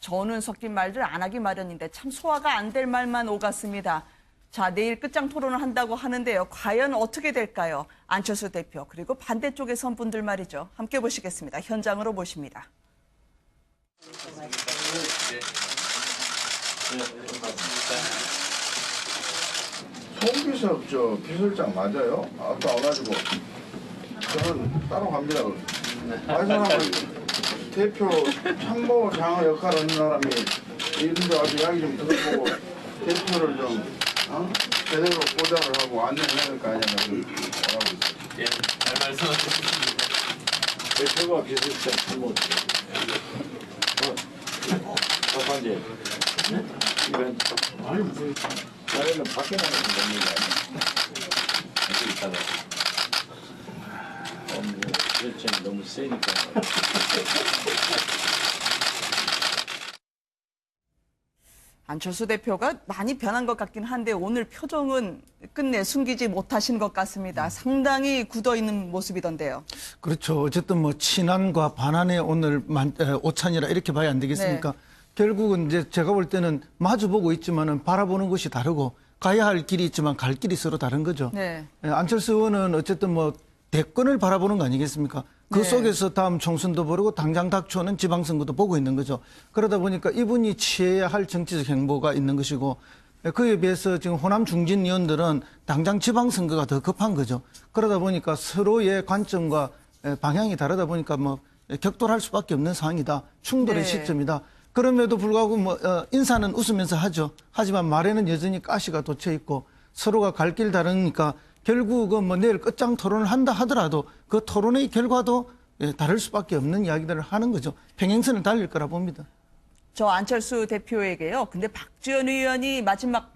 저는 섞인 말들 안 하기 마련인데 참 소화가 안 될 말만 오갔습니다. 자, 내일 끝장 토론을 한다고 하는데요. 과연 어떻게 될까요? 안철수 대표, 그리고 반대쪽의 선분들 말이죠. 함께 보시겠습니다. 현장으로 모십니다. 송기석 저 비서실장 맞아요? 아까 와가지고 저는 따로 갑니다. 아 사람은 대표 참모장 역할을 하는 사람이 이런데 와서 이야기 좀 들어보고 대표를 좀 어? 제대로 보좌를 하고 안내를 해야 될 거 아니냐고 뭐라고 있어요. 예, 잘 말씀하셨습니다. 대표가 비서실장 참모. 어, 첫 번째. 이건 아니 뭐 자네는 밖에. 어디 있다가. 어, 뭐 열정이 너무 세니까. 안철수 대표가 많이 변한 것 같긴 한데 오늘 표정은 끝내 숨기지 못하신 것 같습니다. 상당히 굳어 있는 모습이던데요. 그렇죠. 어쨌든 뭐 친한과 반한의 오늘 만, 에, 오찬이라 이렇게 봐야 안 되겠습니까? 결국은 이제 제가 볼 때는 마주보고 있지만은 바라보는 것이 다르고 가야 할 길이 있지만 갈 길이 서로 다른 거죠. 네. 에, 안철수 의원은 어쨌든 뭐 대권을 바라보는 거 아니겠습니까? 그 네. 속에서 다음 총선도 보고 당장 닥쳐오는 지방선거도 보고 있는 거죠. 그러다 보니까 이분이 취해야 할 정치적 행보가 있는 것이고 에, 그에 비해서 지금 호남 중진 의원들은 당장 지방선거가 더 급한 거죠. 그러다 보니까 서로의 관점과 에, 방향이 다르다 보니까 뭐 에, 격돌할 수밖에 없는 상황이다. 충돌의 네. 시점이다. 그럼에도 불구하고 뭐 어, 인사는 웃으면서 하죠. 하지만 말에는 여전히 가시가 돋쳐 있고 서로가 갈 길 다르니까 결국은 뭐 내일 끝장 토론을 한다 하더라도 그 토론의 결과도 예, 다를 수밖에 없는 이야기들을 하는 거죠. 평행선을 달릴 거라 봅니다. 저 안철수 대표에게요. 근데 박지원 의원이 마지막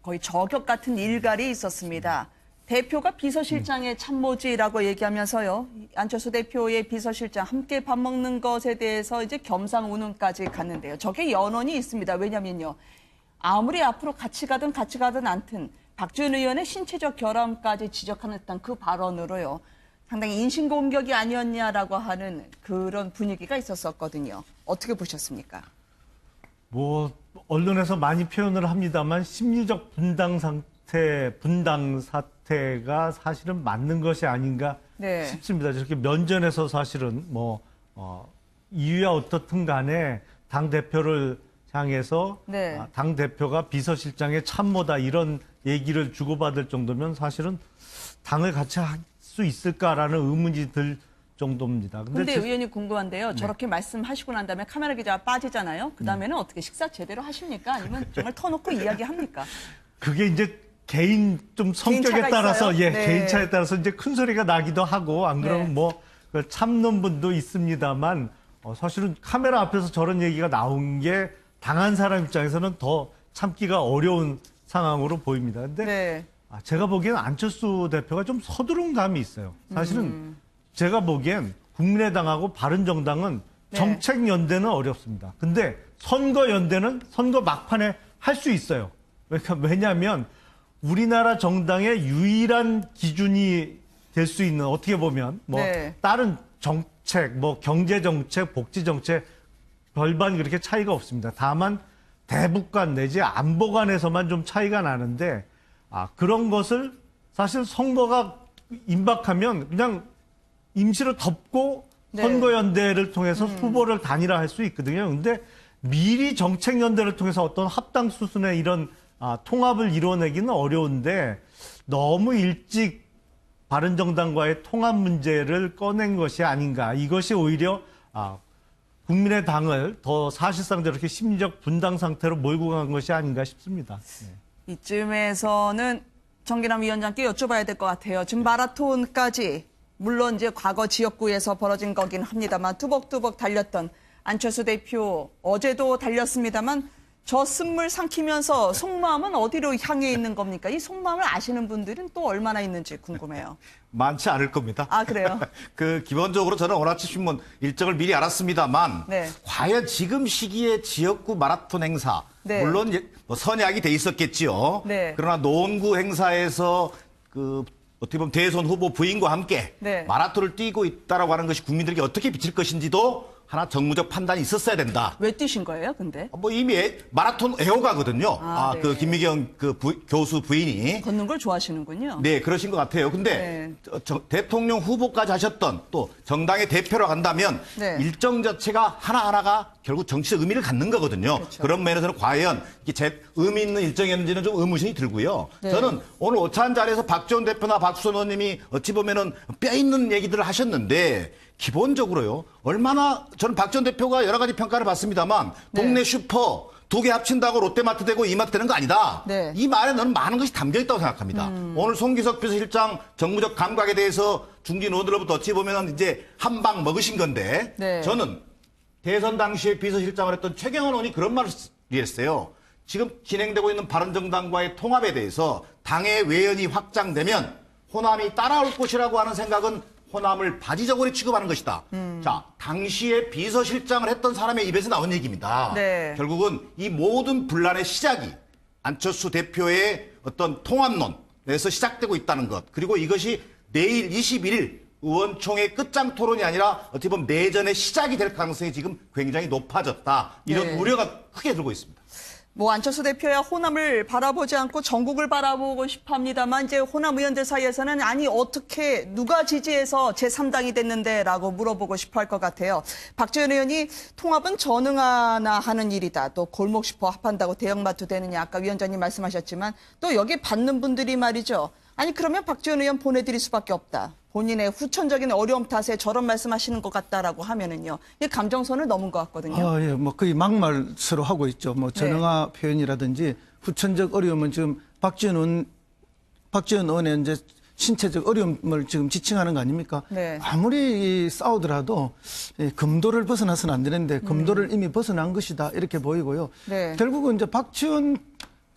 거의 저격 같은 일갈이 있었습니다. 대표가 비서실장의 참모지라고 얘기하면서요. 안철수 대표의 비서실장 함께 밥 먹는 것에 대해서 이제 겸상운운까지 갔는데요. 저게 연원이 있습니다. 왜냐면요. 아무리 앞으로 같이 가든 같이 가든 않든 박지원 의원의 신체적 결함까지 지적하는 듯한 그 발언으로요. 상당히 인신공격이 아니었냐라고 하는 그런 분위기가 있었었거든요. 어떻게 보셨습니까? 뭐 언론에서 많이 표현을 합니다만 심리적 분당 상태, 분당 사태가 사실은 맞는 것이 아닌가 네. 싶습니다. 저렇게 면전에서 사실은 뭐 어, 이유야 어떻든 간에 당 대표를 향해서 네. 아, 당 대표가 비서실장의 참모다 이런 얘기를 주고받을 정도면 사실은 당을 같이 할 수 있을까라는 의문이 들 정도입니다. 근데 제- 의원님 궁금한데요. 네. 저렇게 말씀하시고 난 다음에 카메라 기자가 빠지잖아요. 그 다음에는 어떻게 식사 제대로 하십니까? 아니면 정말 터놓고 이야기합니까? 그게 이제 개인 좀 성격에 따라서 있어요? 예 네. 개인 차에 따라서 이제 큰 소리가 나기도 하고 안 그러면 네. 뭐그 참는 분도 있습니다만 어, 사실은 카메라 앞에서 저런 얘기가 나온 게 당한 사람 입장에서는 더 참기가 어려운 상황으로 보입니다. 근데 네. 아, 제가 보기엔 안철수 대표가 좀 서두른 감이 있어요. 사실은 음. 제가 보기엔 국민의당하고 바른정당은 네. 정책 연대는 어렵습니다. 근데 선거 연대는 선거 막판에 할 수 있어요. 왜냐하면 우리나라 정당의 유일한 기준이 될 수 있는 어떻게 보면 뭐 네. 다른 정책, 뭐 경제 정책, 복지 정책 별반 그렇게 차이가 없습니다. 다만 대북 간 내지 안보 간에서만 좀 차이가 나는데 아 그런 것을 사실 선거가 임박하면 그냥 임시로 덮고 네. 선거연대를 통해서 후보를 단일화할 수 있거든요. 근데 미리 정책연대를 통해서 어떤 합당 수순의 이런 아, 통합을 이뤄내기는 어려운데 너무 일찍 바른정당과의 통합 문제를 꺼낸 것이 아닌가. 이것이 오히려 아, 국민의당을 더 사실상 저렇게 심리적 분당 상태로 몰고 간 것이 아닌가 싶습니다. 네. 이쯤에서는 정기남 위원장께 여쭤봐야 될 것 같아요. 지금 마라톤까지 물론 이제 과거 지역구에서 벌어진 거긴 합니다만 뚜벅뚜벅 달렸던 안철수 대표 어제도 달렸습니다만 저 쓴물 삼키면서 속마음은 어디로 향해 있는 겁니까? 이 속마음을 아시는 분들은 또 얼마나 있는지 궁금해요. 많지 않을 겁니다. 아 그래요? 그 기본적으로 저는 오라치 신문 일정을 미리 알았습니다만 네. 과연 지금 시기에 지역구 마라톤 행사 네. 물론 예, 뭐 선약이 돼 있었겠지요. 네. 그러나 노원구 행사에서 그 어떻게 보면 대선 후보 부인과 함께 네. 마라톤을 뛰고 있다라고 하는 것이 국민들에게 어떻게 비칠 것인지도 하나 정무적 판단이 있었어야 된다. 왜 뛰신 거예요, 근데? 뭐 이미 애- 마라톤 애호가거든요. 아, 아, 그 네. 김미경 그 부- 교수 부인이 걷는 걸 좋아하시는군요. 네, 그러신 것 같아요. 근데 네. 저- 저 대통령 후보까지 하셨던 또 정당의 대표로 간다면 네. 일정 자체가 하나하나가 결국 정치적 의미를 갖는 거거든요. 그렇죠. 그런 면에서는 과연 이게 제 의미 있는 일정이었는지는 좀 의문심이 들고요. 네. 저는 오늘 오찬 자리에서 박지원 대표나 박수원 의원님이 어찌 보면은 뼈 있는 얘기들을 하셨는데 기본적으로요. 얼마나 저는 박지원 대표가 여러 가지 평가를 받습니다만 동네 슈퍼 두 개 합친다고 롯데마트 되고 이마트 되는 거 아니다. 네. 이 말에 너는 많은 것이 담겨 있다고 생각합니다. 오늘 송기석 비서실장 정무적 감각에 대해서 중진 의원들로부터 어찌 보면 이제 한 방 먹으신 건데 네. 저는 대선 당시에 비서실장을 했던 최경원 의원이 그런 말을 했어요. 지금 진행되고 있는 바른정당과의 통합에 대해서 당의 외연이 확장되면 호남이 따라올 것이라고 하는 생각은 호남을 바지저고리 취급하는 것이다. 음. 자, 당시에 비서실장을 했던 사람의 입에서 나온 얘기입니다. 네. 결국은 이 모든 분란의 시작이 안철수 대표의 어떤 통합론에서 시작되고 있다는 것. 그리고 이것이 내일 21일 의원총회 끝장 토론이 아니라 어떻게 보면 내전의 시작이 될 가능성이 지금 굉장히 높아졌다. 이런 네. 우려가 크게 들고 있습니다. 뭐 안철수 대표야 호남을 바라보지 않고 전국을 바라보고 싶합니다만 이제 호남 의원들 사이에서는 아니 어떻게 누가 지지해서 제3당이 됐는데라고 물어보고 싶어 할 것 같아요. 박지원 의원이 통합은 전응하나 하는 일이다. 또 골목 슈퍼 합한다고 대형마트 되느냐 아까 위원장님 말씀하셨지만 또 여기 받는 분들이 말이죠. 아니 그러면 박지원 의원 보내드릴 수밖에 없다. 본인의 후천적인 어려움 탓에 저런 말씀하시는 것 같다라고 하면은요. 이 감정선을 넘은 것 같거든요. 아, 예, 뭐 거의 막말스러 하고 있죠. 뭐 네. 전응화 표현이라든지 후천적 어려움은 지금 박지원 박지원 의원의 이제 신체적 어려움을 지금 지칭하는 거 아닙니까? 네. 아무리 이 싸우더라도 이 금도를 벗어나서는 안 되는데 금도를 음. 이미 벗어난 것이다 이렇게 보이고요. 네. 결국은 이제 박지원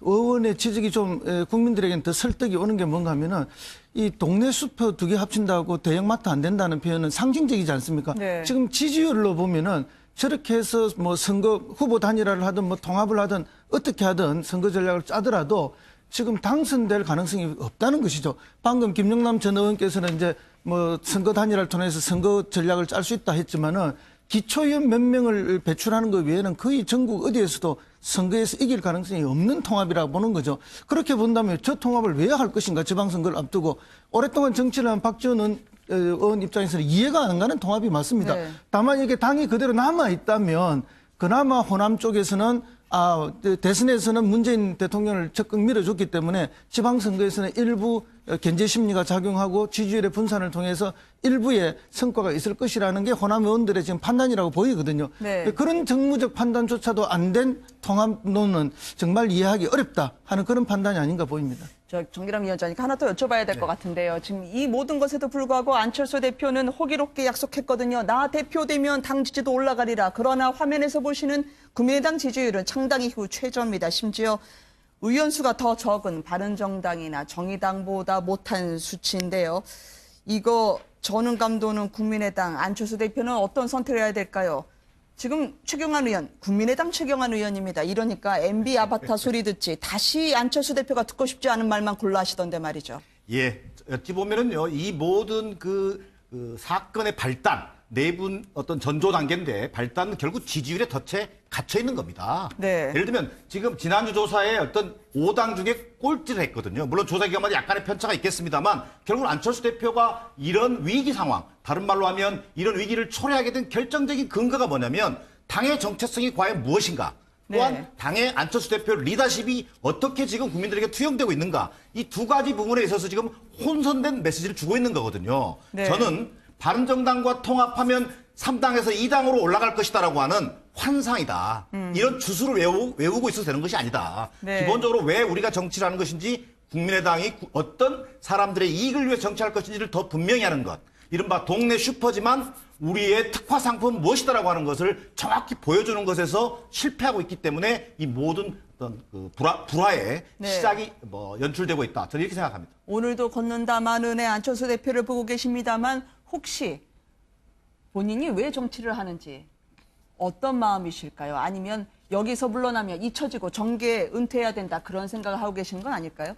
의원의 지적이 좀 에, 국민들에게는 더 설득이 오는 게 뭔가 하면은 이 동네 슈퍼 두개 합친다고 대형마트 안 된다는 표현은 상징적이지 않습니까? 네. 지금 지지율로 보면은 저렇게 해서 뭐 선거 후보 단일화를 하든 뭐 통합을 하든 어떻게 하든 선거 전략을 짜더라도 지금 당선될 가능성이 없다는 것이죠. 방금 김영남 전 의원께서는 이제 뭐 선거 단일화를 통해서 선거 전략을 짤 수 있다 했지만은 기초의원 몇 명을 배출하는 것 외에는 거의 전국 어디에서도 선거에서 이길 가능성이 없는 통합이라고 보는 거죠. 그렇게 본다면 저 통합을 왜 할 것인가 지방선거를 앞두고 오랫동안 정치를 한 박지원 의원, 어, 의원 입장에서는 이해가 안 가는 통합이 맞습니다. 네. 다만 이게 당이 그대로 남아 있다면 그나마 호남 쪽에서는 아 대선에서는 문재인 대통령을 적극 밀어줬기 때문에 지방선거에서는 일부 견제 심리가 작용하고 지지율의 분산을 통해서 일부의 성과가 있을 것이라는 게 호남 의원들의 지금 판단이라고 보이거든요. 네. 그런 정무적 판단조차도 안 된 통합론은 정말 이해하기 어렵다 하는 그런 판단이 아닌가 보입니다. 저 정기람 위원장님 하나 더 여쭤봐야 될 것 같은데요. 지금 이 모든 것에도 불구하고 안철수 대표는 호기롭게 약속했거든요. 나 대표되면 당 지지도 올라가리라. 그러나 화면에서 보시는 국민의당 지지율은 창당 이후 최저입니다. 심지어 의원수가 더 적은 바른정당이나 정의당보다 못한 수치인데요. 이거 저는 감도는 국민의당 안철수 대표는 어떤 선택을 해야 될까요? 지금 최경환 의원, 국민의당 최경환 의원입니다. 이러니까 MB 아바타 소리 듣지 다시 안철수 대표가 듣고 싶지 않은 말만 골라 하시던데 말이죠. 예, 어찌 보면은요, 이 모든 그, 그 사건의 발단, 내분 어떤 전조 단계인데 발단은 결국 지지율의 덫에 갇혀 있는 겁니다. 네. 예를 들면 지금 지난주 조사에 어떤 5당 중에 꼴찌를 했거든요. 물론 조사 기관마다 약간의 편차가 있겠습니다만 결국 안철수 대표가 이런 위기 상황, 다른 말로 하면 이런 위기를 초래하게 된 결정적인 근거가 뭐냐면 당의 정체성이 과연 무엇인가? 또한 네. 당의 안철수 대표 리더십이 어떻게 지금 국민들에게 투영되고 있는가 이 두 가지 부분에 있어서 지금 혼선된 메시지를 주고 있는 거거든요. 네. 저는 바른정당과 통합하면 3당에서 2당으로 올라갈 것이다라고 하는 환상이다. 이런 주술을 외우, 외우고 있어도 되는 것이 아니다. 음. 네. 기본적으로 왜 우리가 정치를 하는 것인지 국민의당이 구- 어떤 사람들의 이익을 위해 정치할 것인지를 더 분명히 하는 것. 이른바 동네 슈퍼지만 우리의 특화 상품은 무엇이다라고 하는 것을 정확히 보여주는 것에서 실패하고 있기 때문에 이 모든 어떤 그 불화, 불화의 네. 시작이 뭐 연출되고 있다. 저는 이렇게 생각합니다. 오늘도 걷는다 만은의 안철수 대표를 보고 계십니다만 혹시 본인이 왜 정치를 하는지 어떤 마음이실까요? 아니면 여기서 물러나면 잊혀지고 정계 은퇴해야 된다 그런 생각을 하고 계시는 건 아닐까요?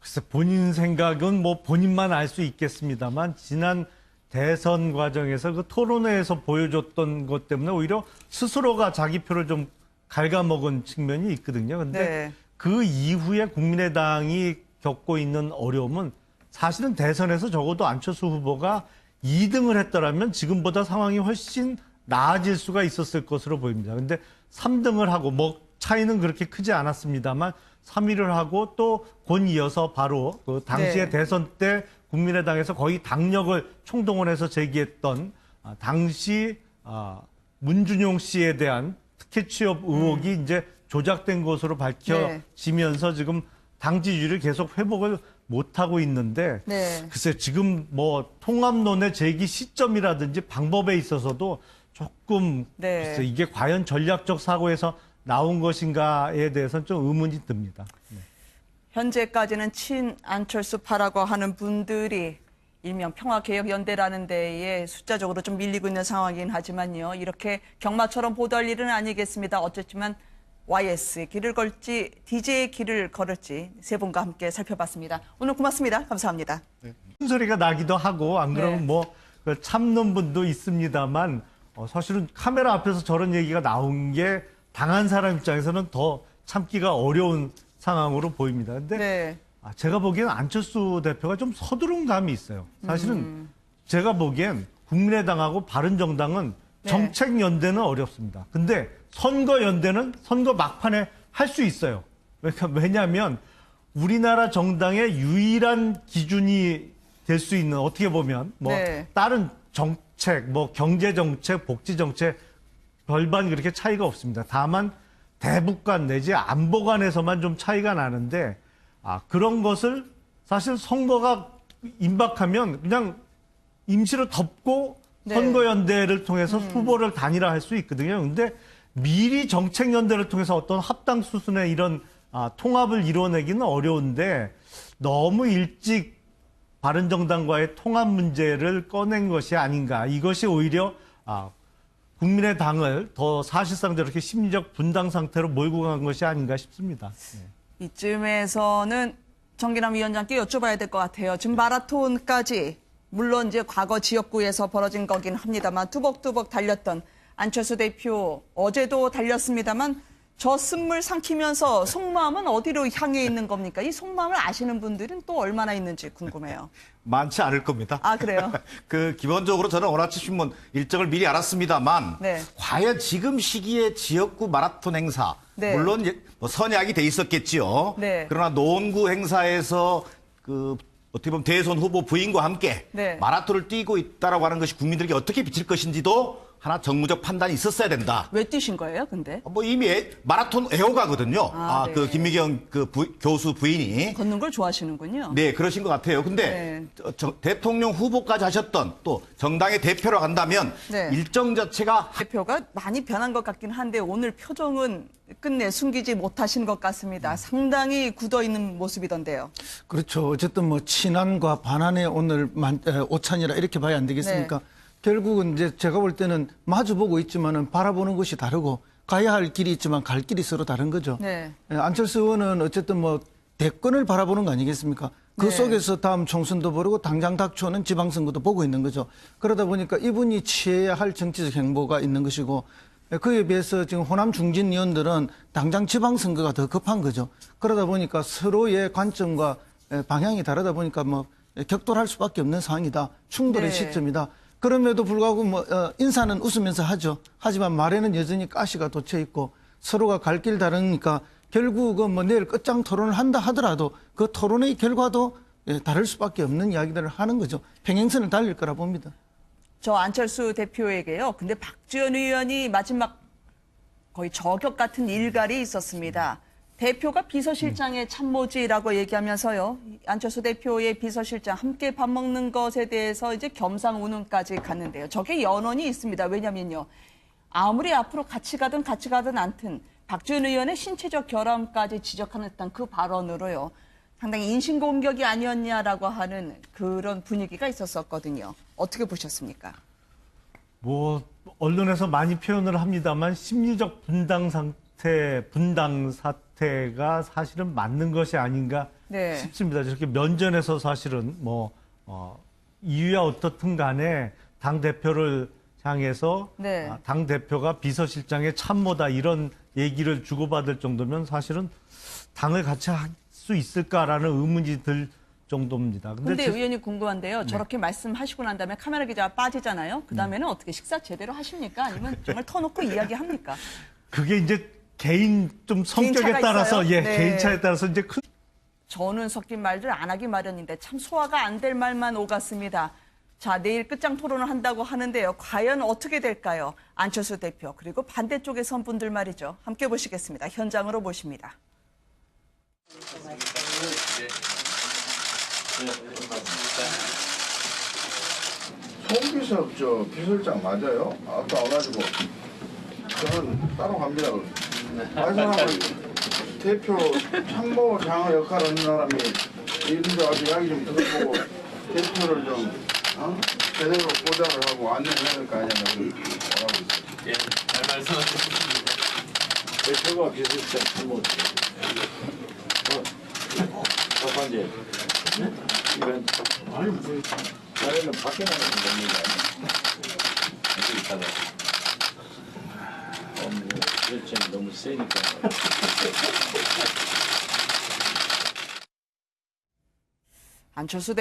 글쎄 본인 생각은 뭐 본인만 알 수 있겠습니다만 지난 대선 과정에서 그 토론회에서 보여줬던 것 때문에 오히려 스스로가 자기 표를 좀 갉아먹은 측면이 있거든요. 근데 네. 그 이후에 국민의당이 겪고 있는 어려움은 사실은 대선에서 적어도 안철수 후보가 2등을 했더라면 지금보다 상황이 훨씬 나아질 수가 있었을 것으로 보입니다. 근데 3등을 하고 뭐 차이는 그렇게 크지 않았습니다만 3위를 하고 또 곧 이어서 바로 그 당시에 네. 대선 때 국민의당에서 거의 당력을 총동원해서 제기했던 아, 당시 아, 문준용 씨에 대한 특혜 취업 의혹이 이제 조작된 것으로 네. 밝혀지면서 지금 당 지지율을 계속 회복을 못하고 있는데 네. 글쎄 지금 뭐 통합론의 제기 시점이라든지 방법에 있어서도 조금 네. 글쎄 이게 과연 전략적 사고에서 나온 것인가에 대해서는 좀 의문이 듭니다. 현재까지는 친 안철수파라고 하는 분들이 일명 평화개혁연대라는 데에 숫자적으로 좀 밀리고 있는 상황이긴 하지만요. 이렇게 경마처럼 보도할 일은 아니겠습니다. 어쨌지만 YS의 길을 걸지 DJ의 길을 걸을지 세 분과 함께 살펴봤습니다. 오늘 고맙습니다. 감사합니다. 큰 소리가 나기도 하고 안 그러면 네. 뭐그 참는 분도 있습니다만 어, 사실은 카메라 앞에서 저런 얘기가 나온 게 당한 사람 입장에서는 더 참기가 어려운 상황으로 보입니다. 근데 네. 아, 제가 보기엔 안철수 대표가 좀 서두른 감이 있어요. 사실은 음. 제가 보기엔 국민의당하고 바른정당은 네. 정책 연대는 어렵습니다. 근데 선거 연대는 선거 막판에 할 수 있어요. 그러니까 왜냐하면 우리나라 정당의 유일한 기준이 될 수 있는 어떻게 보면 뭐 네. 다른 정책, 뭐 경제 정책, 복지 정책 별반 그렇게 차이가 없습니다. 다만 대북 간 내지 안보 간에서만 좀 차이가 나는데 아 그런 것을 사실 선거가 임박하면 그냥 임시로 덮고 네. 선거연대를 통해서 후보를 단일화할 수 있거든요. 근데 미리 정책연대를 통해서 어떤 합당 수순의 이런 아, 통합을 이뤄내기는 어려운데 너무 일찍 바른정당과의 통합 문제를 꺼낸 것이 아닌가. 이것이 오히려 아, 국민의 당을 더 사실상 저렇게 심리적 분당 상태로 몰고 간 것이 아닌가 싶습니다. 네. 이쯤에서는 정기남 위원장께 여쭤봐야 될 것 같아요. 지금 마라톤까지 물론 이제 과거 지역구에서 벌어진 거긴 합니다만 뚜벅뚜벅 달렸던 안철수 대표 어제도 달렸습니다만 저 쓴물 삼키면서 속마음은 어디로 향해 있는 겁니까? 이 속마음을 아시는 분들은 또 얼마나 있는지 궁금해요. 많지 않을 겁니다. 아 그래요? 그 기본적으로 저는 오라치 신문 일정을 미리 알았습니다만 네. 과연 지금 시기에 지역구 마라톤 행사 네. 물론 예, 뭐 선약이 돼 있었겠지요. 네. 그러나 노원구 행사에서 그 어떻게 보면 대선 후보 부인과 함께 네. 마라톤을 뛰고 있다라고 하는 것이 국민들에게 어떻게 비칠 것인지도 하나 정무적 판단이 있었어야 된다. 왜 뛰신 거예요, 근데? 뭐 이미 애- 마라톤 애호가거든요. 아, 아, 그 네. 김미경 그 부- 교수 부인이 걷는 걸 좋아하시는군요. 네, 그러신 것 같아요. 근데 네. 저- 저- 대통령 후보까지 하셨던 또 정당의 대표로 간다면 네. 일정 자체가 대표가 많이 변한 것 같긴 한데 오늘 표정은 끝내 숨기지 못하신 것 같습니다. 상당히 굳어 있는 모습이던데요. 그렇죠. 어쨌든 뭐 친한과 반한의 오늘 만, 에, 오찬이라 이렇게 봐야 안 되겠습니까? 네. 결국은 이제 제가 볼 때는 마주보고 있지만은 바라보는 것이 다르고 가야 할 길이 있지만 갈 길이 서로 다른 거죠. 네. 예, 안철수 의원은 어쨌든 뭐 대권을 바라보는 거 아니겠습니까? 그 네. 속에서 다음 총선도 보고 당장 닥쳐오는 지방선거도 보고 있는 거죠. 그러다 보니까 이분이 취해야 할 정치적 행보가 있는 것이고 예, 그에 비해서 지금 호남 중진 의원들은 당장 지방선거가 더 급한 거죠. 그러다 보니까 서로의 관점과 예, 방향이 다르다 보니까 뭐 예, 격돌할 수밖에 없는 상황이다. 충돌의 네. 시점이다. 그럼에도 불구하고 뭐 어, 인사는 웃으면서 하죠. 하지만 말에는 여전히 가시가 돋쳐 있고 서로가 갈 길 다르니까 결국은 뭐 내일 끝장 토론을 한다 하더라도 그 토론의 결과도 예, 다를 수밖에 없는 이야기들을 하는 거죠. 평행선을 달릴 거라 봅니다. 저 안철수 대표에게요. 근데 박지원 의원이 마지막 거의 저격 같은 일갈이 있었습니다. 대표가 비서실장의 참모지라고 얘기하면서요. 안철수 대표의 비서실장 함께 밥 먹는 것에 대해서 이제 겸상 운운까지 갔는데요. 저게 연원이 있습니다. 왜냐면요. 아무리 앞으로 같이 가든 같이 가든 않든 박지원 의원의 신체적 결함까지 지적하는 듯한 그 발언으로요. 상당히 인신공격이 아니었냐라고 하는 그런 분위기가 있었었거든요. 어떻게 보셨습니까? 뭐 언론에서 많이 표현을 합니다만 심리적 분당 상태, 분당 사태가 사실은 맞는 것이 아닌가 네. 싶습니다. 저렇게 면전에서 사실은 뭐 어, 이유야 어떻든 간에 당 대표를 향해서 네. 아, 당 대표가 비서실장의 참모다 이런 얘기를 주고받을 정도면 사실은 당을 같이 할 수 있을까라는 의문이 들 정도입니다. 근데 제- 의원님 궁금한데요. 네. 저렇게 말씀하시고 난 다음에 카메라 기자가 빠지잖아요. 그 다음에는 어떻게 식사 제대로 하십니까? 아니면 정말 터놓고 이야기합니까? 그게 이제 개인 좀 성격에 따라서 있어요? 예 네. 개인차에 따라서 이제 큰 저는 섞인 말들 안 하기 마련인데 참 소화가 안 될 말만 오갔습니다. 자, 내일 끝장 토론을 한다고 하는데요. 과연 어떻게 될까요? 안철수 대표, 그리고 반대쪽의 선 분들 말이죠. 함께 보시겠습니다. 현장으로 모십니다. 송기석 저 비서실장 맞아요? 아까 와가지고 저는 따로 갑니다. 아 사람은 대표 참모장 역할을 하는 사람이 이런데 와서 이야기 좀 들어보고 대표를 좀 어? 제대로 보좌를 하고 안내를 해야 될 거 아니냐고 뭐라고 있어요. 예, 잘 말씀하셨습니다. 대표가 비서실장 참모. 어, 첫 번째. 이건 자료는 밖에 나가면 됩니다. 아주 있다가. 그렇지 너무 세니까. 안철수